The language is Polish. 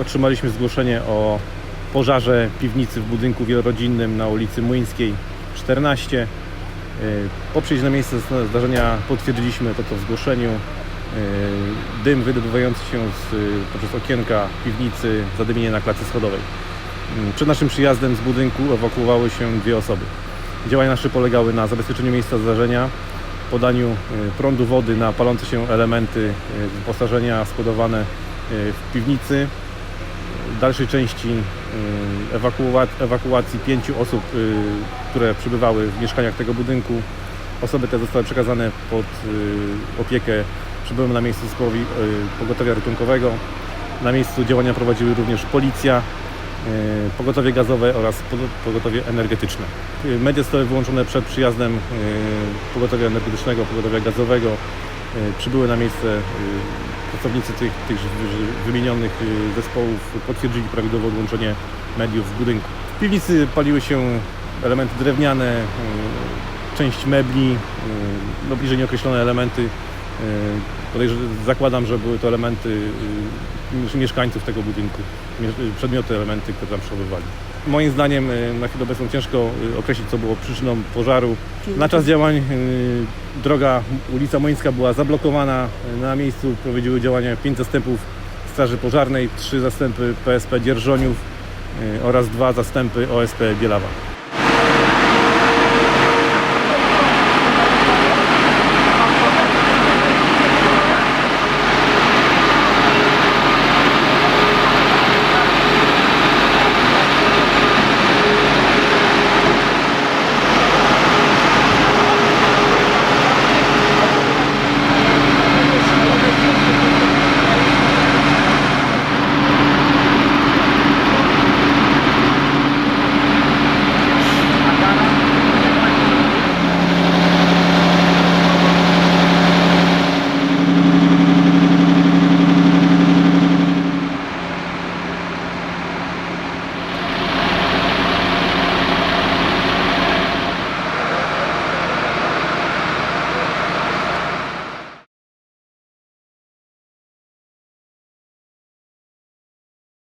otrzymaliśmy zgłoszenie o pożarze piwnicy w budynku wielorodzinnym na ulicy Młyńskiej 14. Y, Po przyjściu na miejsce zdarzenia potwierdziliśmy to, co w zgłoszeniu. Y, Dym wydobywający się z, y, poprzez okienka piwnicy, zadymienie na klatce schodowej. Y, Przed naszym przyjazdem z budynku ewakuowały się dwie osoby. Działania nasze polegały na zabezpieczeniu miejsca zdarzenia, podaniu y, prądu wody na palące się elementy wyposażenia składowane w piwnicy. Dalszej części y, ewakuacji pięciu osób, y, które przebywały w mieszkaniach tego budynku. Osoby te zostały przekazane pod y, opiekę przybyłym na miejscu zespołowi pogotowia ratunkowego. Na miejscu działania prowadziły również policja, pogotowie gazowe oraz pogo- pogotowie energetyczne. Media zostały wyłączone przed przyjazdem pogotowia energetycznego, pogotowia gazowego. Przybyły na miejsce pracownicy tych, tych wymienionych y, zespołów potwierdzili prawidłowe odłączenie mediów w budynku. W piwnicy paliły się elementy drewniane, y, część mebli, y, no bliżej nieokreślone elementy. Y, podejrz- Zakładam, że były to elementy y, mieszkańców tego budynku, przedmioty, elementy, które tam przechowywali. Moim zdaniem y, na chwilę obecną ciężko y, określić, co było przyczyną pożaru. Na czas działań y, droga ulica Mońska była zablokowana. Na miejscu prowadziły działania pięć zastępów Straży Pożarnej, trzy zastępy PSP Dzierżoniów y, oraz dwa zastępy OSP Bielawa.